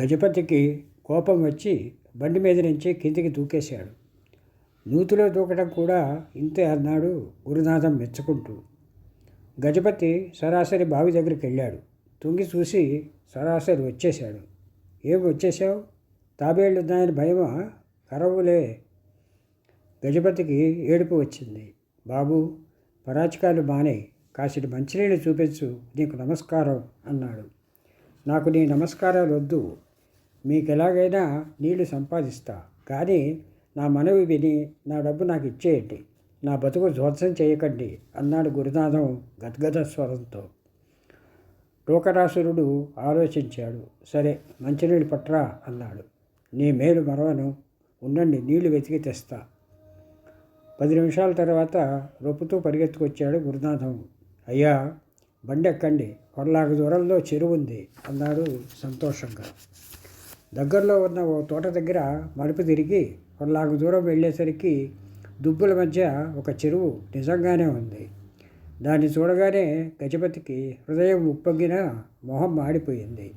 గజపతికి కోపం వచ్చి బండి మీద నుంచి కిందికి దూకేశాడు. నూతిలో దూకడం కూడా ఇంతే అన్నాడు గురునాథం మెచ్చుకుంటూ. గజపతి సరాసరి బావి దగ్గరికి వెళ్ళాడు. తుంగి చూసి సరాసరి వచ్చేశాడు. ఏం వచ్చేసావు తాబేళ్ళు ఉన్నాయని భయమా? కరవులే. గజపతికి ఏడుపు వచ్చింది. బాబు పరాచకాలు మానే. కాసిటి మంచినీళ్ళు చూపించు. నీకు నమస్కారం అన్నాడు. నాకు నీ నమస్కారాలు వద్దు. మీకు ఎలాగైనా నీళ్ళు సంపాదిస్తా. కానీ నా మనవి విని నా డబ్బు నాకు ఇచ్చేయండి. నా బతుకు ధ్వంసం చేయకండి అన్నాడు గురునాథం గద్గద స్వరంతో. టోకరాసురుడు ఆలోచించాడు. సరే మంచినీళ్ళు పట్రా అన్నాడు. నీ మేలు మరవను. ఉండండి నీళ్ళు వెతికి తెస్తా. పది నిమిషాల తర్వాత రొప్పుతూ పరిగెత్తుకొచ్చాడు గురునాథం. అయ్యా బండి ఎక్కండి కొరలాగ దూరంలో చెరువు ఉంది అన్నాడు సంతోషంగా. దగ్గరలో ఉన్న ఓ తోట దగ్గర మలుపు తిరిగి కొరలాగ దూరం వెళ్ళేసరికి దుబ్బుల మధ్య ఒక చెరువు నిజంగానే ఉంది. దాన్ని చూడగానే గజపతికి హృదయం ఉప్పొంగిన మొహం మాడిపోయింది.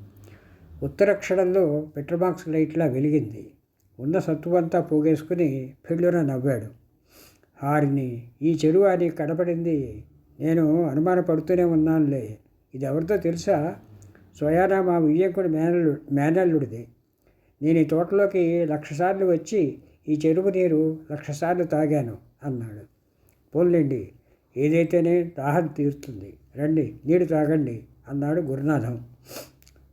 ఉత్తర క్షణంలో పెట్రోబాక్స్ లైట్లా వెలిగింది. ఉన్న సత్తువంతా పోగేసుకుని పెళ్ళున నవ్వాడు. హారిని ఈ చెరువు అని కనపడింది. నేను అనుమానపడుతూనే ఉన్నానులే. ఇది ఎవరితో తెలుసా? స్వయానా మా వియ్యంకుడి మేనల్లు మేనల్లుడిది. నేను ఈ తోటలోకి లక్షసార్లు వచ్చి ఈ చెరువు నీరు లక్షసార్లు తాగాను అన్నాడు. పోన్లేండి ఏదైతేనే దాహం తీరుతుంది. రండి నీరు తాగండి అన్నాడు గురునాథం.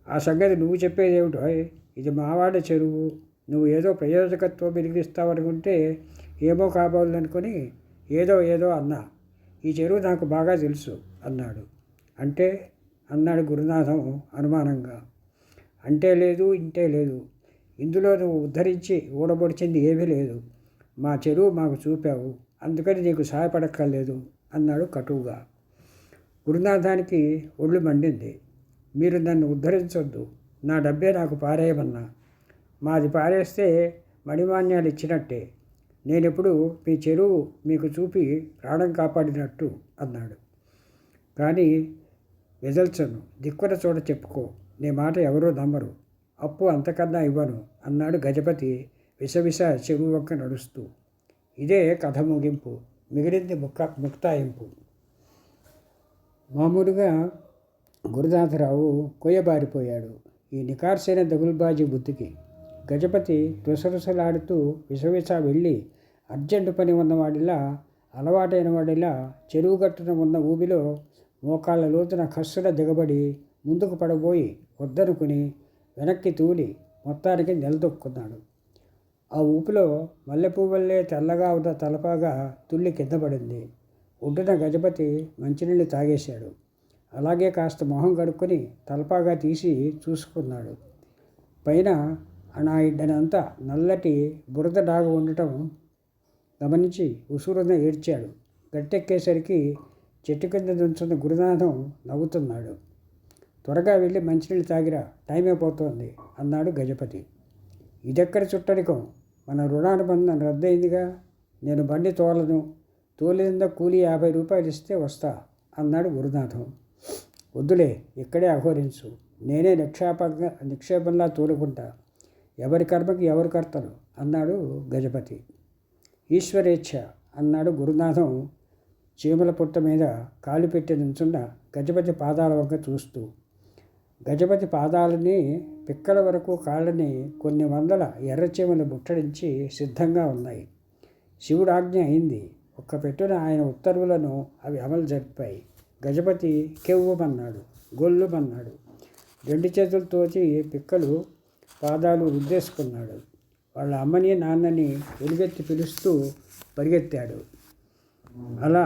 ఆ సంగతి నువ్వు చెప్పేదేమిటో? ఇది మావాడ చెరువు. నువ్వు ఏదో ప్రయోజకత్వం వెలిగిస్తావనుకుంటే ఏమో కాబోలనుకొని ఏదో ఏదో అన్నా. ఈ చెరువు నాకు బాగా తెలుసు అన్నాడు. అంటే అన్నాడు గురునాథం అనుమానంగా. అంటే లేదు ఇంటే లేదు. ఇందులో నువ్వు ఉద్ధరించి ఊడబొడిచింది ఏమీ లేదు. మా చెరువు మాకు చూపావు. అందుకని నీకు సహాయపడక్కర్లేదు అన్నాడు కటువుగా. గురునాథానికి ఒళ్ళు మండింది. మీరు నన్ను ఉద్ధరించొద్దు. నా డబ్బే నాకు పారేయమన్నా. మాది పారేస్తే మణిమాన్యాలు ఇచ్చినట్టే. నేనెప్పుడు మీ చెరువు మీకు చూపి ప్రాణం కాపాడినట్టు అన్నాడు. కానీ వెదల్చను దిక్కున చోట చెప్పుకో. నీ మాట ఎవరూ నమ్మరు. అప్పు అంతకన్నా ఇవ్వను అన్నాడు గజపతి విషవిష చెరువు వంక నడుస్తూ. ఇదే కథ ముగింపు. మిగిలింది ముక్క ముక్తాయింపు. మామూలుగా గురునాథరావు కొయ్యబారిపోయాడు. ఈ నికార్సైన దగుల్బాజీ బుద్ధికి. గజపతి రుసరుసలాడుతూ విసవిస వెళ్ళి అర్జెంటు పని ఉన్నవాడిలా అలవాటైన వాడిలా చెరువు గట్టున ఉన్న ఊబిలో మోకాళ్ళ లోతున కస్సున దిగబడి ముందుకు పడబోయి వద్దనుకుని వెనక్కి తూలి మొత్తానికి నిలదొక్కున్నాడు. ఆ ఊపిలో మల్లెపువ్వల్లే తెల్లగా ఉన్న తలపాగా తుల్లి కింద పడింది ఒడ్డున గజపతి మంచినీళ్ళు తాగేశాడు. అలాగే కాస్త మొహం కడుక్కొని తలపాగా తీసి చూసుకున్నాడు. పైన అనాయిడ్డనంతా నల్లటి బురద డాగు ఉండటం గమనించి ఉసూరున ఏడ్చాడు. గట్టెక్కేసరికి చెట్టు కింద దుంచున్న గురునాథం నవ్వుతున్నాడు. త్వరగా వెళ్ళి మంచినీళ్ళు తాగిరా టైం అయిపోతోంది అన్నాడు గజపతి. ఇదెక్కడ చుట్టరికం? మన రుణానుబంధం రద్దయిందిగా. నేను బండి తోలను తోలినంత కూలి యాభై రూపాయలు ఇస్తే వస్తా అన్నాడు గురునాథం. వద్దులే ఇక్కడే అహోరించు నేనే నిక్షేపంగా నిక్షేపంలా తోలుకుంటా. ఎవరి కర్మకి ఎవరు కర్తలు? అన్నాడు గజపతి. ఈశ్వరేచ్ఛ అన్నాడు గురునాథం. చీమల పుట్ట మీద కాలు పెట్టి నుంచున్న గజపతి పాదాల వంక చూస్తూ గజపతి పాదాలని పిక్కల వరకు కాళ్ళని కొన్ని వందల ఎర్రచీమలు ముట్టడించి సిద్ధంగా ఉన్నాయి. శివుడు ఆజ్ఞ అయింది. ఒక్క పెట్టున ఆయన ఉత్తర్వులను అవి అమలు జరిపాయి. గజపతి కెవ్వమన్నాడు గొల్లుమన్నాడు. రెండు చేతులతోచి పిక్కలు పాదాలు రుద్దేసుకున్నాడు. వాళ్ళ అమ్మని నాన్నని ఎలుగెత్తి పిలుస్తూ పరిగెత్తాడు. అలా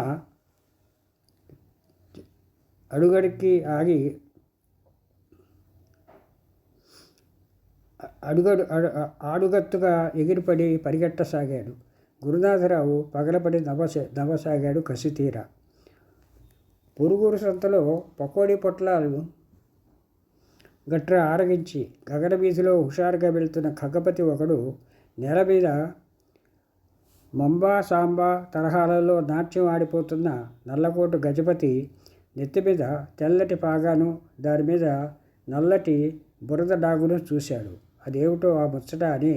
అడుగడికి ఆగి అడుగడు ఆడుగత్తుగా ఎగిరిపడి పరిగెట్టసాగాడు. గురునాథరావు పగలపడి నవ్వస నవ్వసాగాడు కసితీర. పురుగూరు సంతలో పకోడీ పొట్లాలు గట్ర ఆరగించి గగన వీధిలో హుషారుగా వెళ్తున్న ఖగపతి ఒకడు నేల మీద మంబా సాంబా తరహాలలో నాట్యం ఆడిపోతున్న నల్లకోటు గజపతి నెత్తి మీద తెల్లటి పాగాను దాని మీద నల్లటి బురద డాగును చూశాడు. అదేమిటో ఆ ముచ్చట అని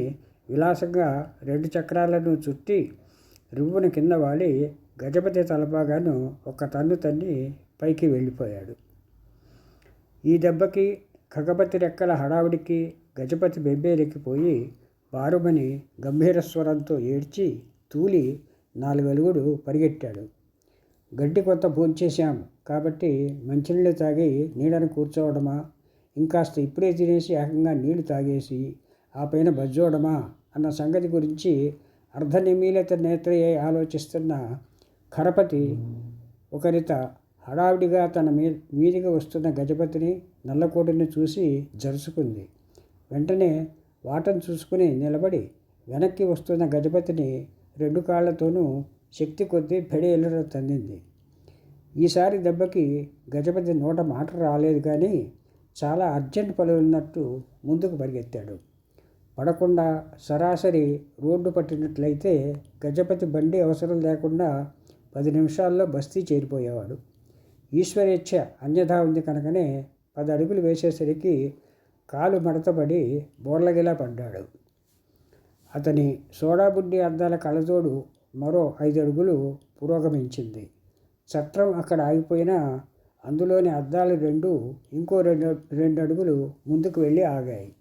విలాసంగా రెండు చక్రాలను చుట్టి రువ్వున కింద వాలి గజపతి తలపాగాను ఒక తన్ను తన్ని పైకి వెళ్ళిపోయాడు. ఈ దెబ్బకి ఖగపతి రెక్కల హడావుడికి గజపతి బెబ్బేరెక్కిపోయి బారుమని గంభీర స్వరంతో ఏడ్చి తూలి నాలుగు వెలుగుడు పరిగెట్టాడు. గడ్డి కొత్త భోంచేశాం కాబట్టి మంచినీళ్ళు తాగి నీళ్ళను కూర్చోవడమా? ఇంకాస్త ఇప్పుడే తినేసి ఏకంగా నీళ్ళు తాగేసి ఆ పైన బజ్జోడమా? అన్న సంగతి గురించి అర్ధనిమీలిత నేత్రయ్యే ఆలోచిస్తున్న ఖరపతి ఒకరిత హడావిడిగా తన మీ మీదిగా వస్తున్న గజపతిని నల్లకోటిని చూసి జరుచుకుంది. వెంటనే వాటను చూసుకుని నిలబడి వెనక్కి వస్తున్న గజపతిని రెండు కాళ్ళతోనూ శక్తి కొద్దీ పెడేళ్ళలో తందింది ఈసారి దెబ్బకి గజపతి నోట మాట రాలేదు కానీ చాలా అర్జెంట్ పనులున్నట్టు ముందుకు పరిగెత్తాడు. పడకుండా సరాసరి రోడ్డు పట్టినట్లయితే గజపతి బండి అవసరం లేకుండా పది నిమిషాల్లో బస్తీ చేరిపోయేవాడు. ఈశ్వరేచ్ఛ అన్యథా ఉంది కనుకనే పది అడుగులు వేసేసరికి కాలు మడతబడి బోర్లగిలా పడ్డాడు. అతని సోడాబుడ్డి అద్దాల కళ్ళజోడు మరో ఐదు అడుగులు పురోగమించింది. చట్రం అక్కడ ఆగిపోయినా అందులోని అద్దాలు రెండు ఇంకో రెండు రెండు అడుగులు ముందుకు వెళ్ళి ఆగాయి.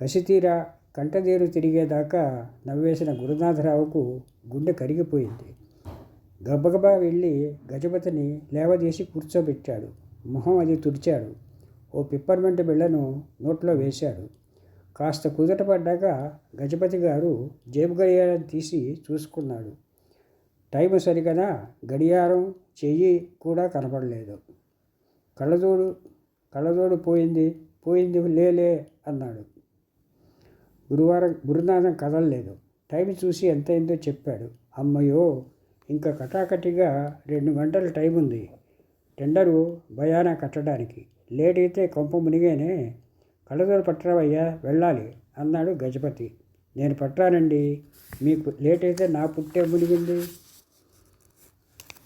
కసితీరా కంటదీరు తిరిగేదాకా నవ్వేసిన గురునాథరావుకు గుండె కరిగిపోయింది. గబగబా వెళ్ళి గజపతిని లేవదీసి కూర్చోబెట్టాడు. మొహం అది తుడిచాడు. ఓ పిప్పర్మెంట్ బిళ్ళను నోట్లో వేశాడు. కాస్త కుదుట పడ్డాక గజపతి గారు జేబు గడియారం తీసి చూసుకున్నాడు. టైం సరిగదా? గడియారం చెయ్యి కూడా కనపడలేదు. కళ్ళజోడు కళ్ళజోడు పోయింది పోయింది లేలే అన్నాడు. గురువారం గురునాథం కదలలేదు. టైం చూసి ఎంతైందో చెప్పాడు. అమ్మయ్యో ఇంకా కటాకటిగా రెండు గంటల టైం ఉంది టెండరు భయాన కట్టడానికి. లేట్ అయితే కొంప మునిగేనే కళ్ళజోడు పట్టరావయ్యా వెళ్ళాలి అన్నాడు గజపతి. నేను పట్టానండి మీకు లేట్ అయితే నా పుట్టే మునిగింది.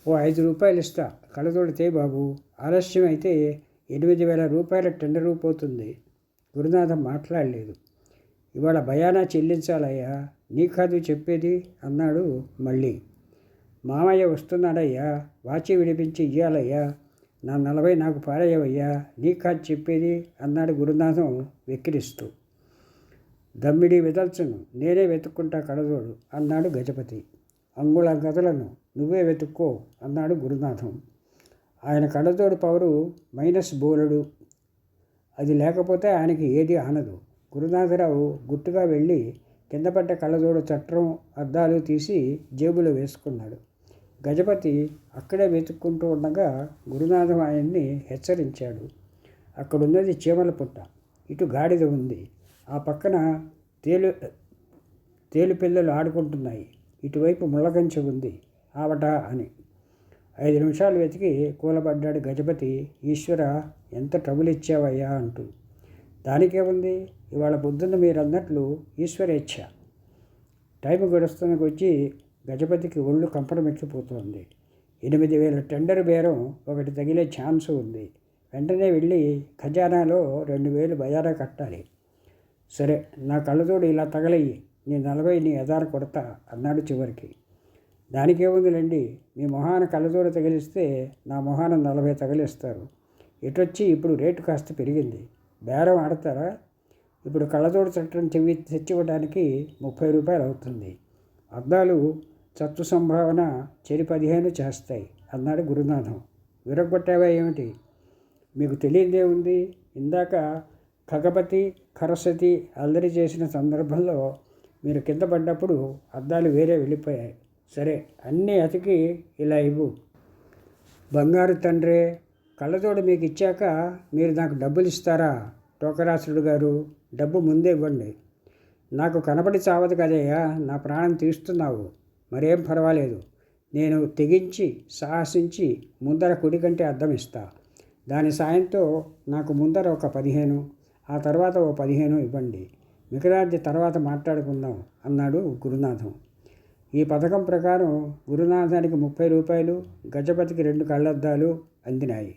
ఓ ఐదు రూపాయలు ఇస్తా కళ్ళజోడితే బాబు ఆలస్యం అయితే ఎనిమిది వేల రూపాయల టెండర్ పోతుంది. గురునాథం మాట్లాడలేదు. ఇవాళ భయానా చెల్లించాలయ్యా నీ కాదు చెప్పేది అన్నాడు మళ్ళీ. మామయ్య వస్తున్నాడయ్యా వాచి విడిపించి ఇయ్యాలయ్యా నా నలభై నాకు పారేయవయ్యా నీ కాదు చెప్పేది అన్నాడు గురునాథం వెక్కిరిస్తూ. దమ్మిడి వెదల్చును నేనే వెతుక్కుంటా కడదోడు అన్నాడు గజపతి. అంగుళ గదలను నువ్వే వెతుక్కో అన్నాడు గురునాథం. ఆయన కడదోడు పవరు మైనస్ బోలెడు. అది లేకపోతే ఆయనకి ఏది ఆనదు. గురునాథరావు గుట్టుగా వెళ్ళి కింద పడ్డ కళ్ళజోడు చట్రం అద్దాలు తీసి జేబులో వేసుకున్నాడు. గజపతి అక్కడే వెతుక్కుంటూ ఉండగా గురునాథం ఆయన్ని హెచ్చరించాడు. అక్కడున్నది చీమల పుట్ట. ఇటు గాడిద ఉంది. ఆ పక్కన తేలు తేలు పిల్లలు ఆడుకుంటున్నాయి. ఇటువైపు ముళ్ళగంచె ఉంది. ఆవట అని. ఐదు నిమిషాలు వెతికి కూలబడ్డాడు గజపతి. ఈశ్వర ఎంత ట్రబుల్ ఇచ్చావయ్యా అంటూ. దానికేముంది? ఇవాళ పొద్దున్న మీరు అన్నట్లు ఈశ్వరేచ్ఛ. టైం గడుస్తున్నకొచ్చి గజపతికి ఒళ్ళు కంపరమెక్కిపోతోంది ఎనిమిది వేల టెండర్ బేరం ఒకటి తగిలే ఛాన్స్ ఉంది. వెంటనే వెళ్ళి ఖజానాలో రెండు వేలు బజారా కట్టాలి. సరే నా కళ్ళతోడు ఇలా తగలయ్యి. నీ నలభై నీ ఎదార కొడతా అన్నాడు చివరికి. దానికేముందిలేండి? మీ మొహాన కళ్ళతోడు తగిలిస్తే నా మొహాన నలభై తగిలిస్తారు. ఇటొచ్చి ఇప్పుడు రేటు కాస్త పెరిగింది. బేరం ఆడతారా? ఇప్పుడు కళ్ళతోడు చట్టం చెవి తెచ్చివ్వడానికి ముప్పై రూపాయలు అవుతుంది అద్దాలు సత్వ సంభావన చెరి పదిహేను చేస్తాయి. అన్నాడు గురునాథం. విరగొట్టావా ఏమిటి? మీకు తెలియదే ఉంది. ఇందాక ఖగపతి ఖరసతి అల్లరి చేసిన సందర్భంలో మీరు కింద పడ్డప్పుడు అద్దాలు వేరే వెళ్ళిపోయాయి. సరే అన్నీ అతికి ఇలా ఇవ్వు. బంగారు తండ్రే కళ్ళతోడు మీకు ఇచ్చాక మీరు నాకు డబ్బులు ఇస్తారా? టోకరాసుడు గారు డబ్బు ముందే ఇవ్వండి. నాకు కనబడి చావదు కదయ్యా నా ప్రాణం తీస్తున్నావు. మరేం పర్వాలేదు. నేను తెగించి సాహసించి ముందర కుడి కంటే అద్దం ఇస్తా. దాని సాయంతో నాకు ముందర ఒక పదిహేను ఆ తర్వాత ఓ పదిహేను ఇవ్వండి. మిగతాది తర్వాత మాట్లాడుకుందాం అన్నాడు గురునాథం. ఈ పథకం ప్రకారం గురునాథానికి ముప్పై రూపాయలు గజపతికి రెండు కళ్ళద్దాలు అందినాయి.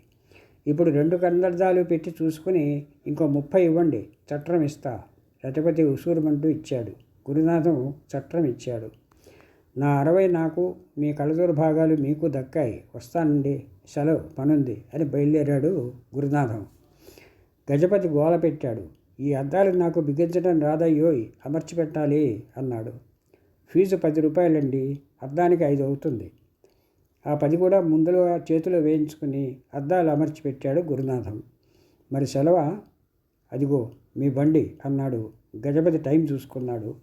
ఇప్పుడు రెండు కళ్ళద్దాలు పెట్టి చూసుకుని ఇంకో ముప్పై ఇవ్వండి చట్రం ఇస్తా. రజపతి ఉసూరుమంటూ ఇచ్చాడు. గురునాథం చట్రం ఇచ్చాడు. నా అరవై నాకు మీ కళ్ళజోరు భాగాలు మీకు దక్కాయి. వస్తానండి సెలవు పనుంది అని బయలుదేరాడు గురునాథం. గజపతి గోల పెట్టాడు. ఈ అద్దాలు నాకు బిగించడం రాదయ్యోయ్ అమర్చి పెట్టాలి అన్నాడు. ఫీజు పది రూపాయలండి అద్దానికి ఐదు అవుతుంది. ఆ పది కూడా ముందులో చేతిలో వేయించుకుని అద్దాలు అమర్చి పెట్టాడు గురునాథం. మరి సెలవా? అదిగో మీ బండి అన్నాడు. గజపతి టైం చూసుకున్నాడు.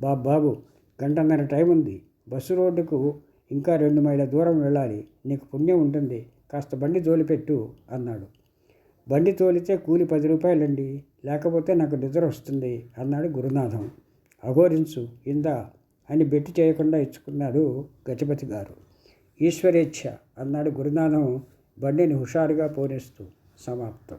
బాబు గంటన్నర టైం ఉంది బస్సు రోడ్డుకు ఇంకా రెండు మైళ్ళ దూరం వెళ్ళాలి. నీకు పుణ్యం ఉంటుంది. కాస్త బండి తోలిపెట్టు అన్నాడు. బండి తోలితే కూలి పది రూపాయలండి. లేకపోతే నాకు నిద్ర వస్తుంది అన్నాడు గురునాథం. అఘోరించు ఇందా అని బెట్టి చేయకుండా ఇచ్చుకున్నాడు గజపతి గారు. ఈశ్వరేచ్ఛ అన్నాడు గురునాథం బండిని హుషారుగా పోనిస్తూ సమాప్తం.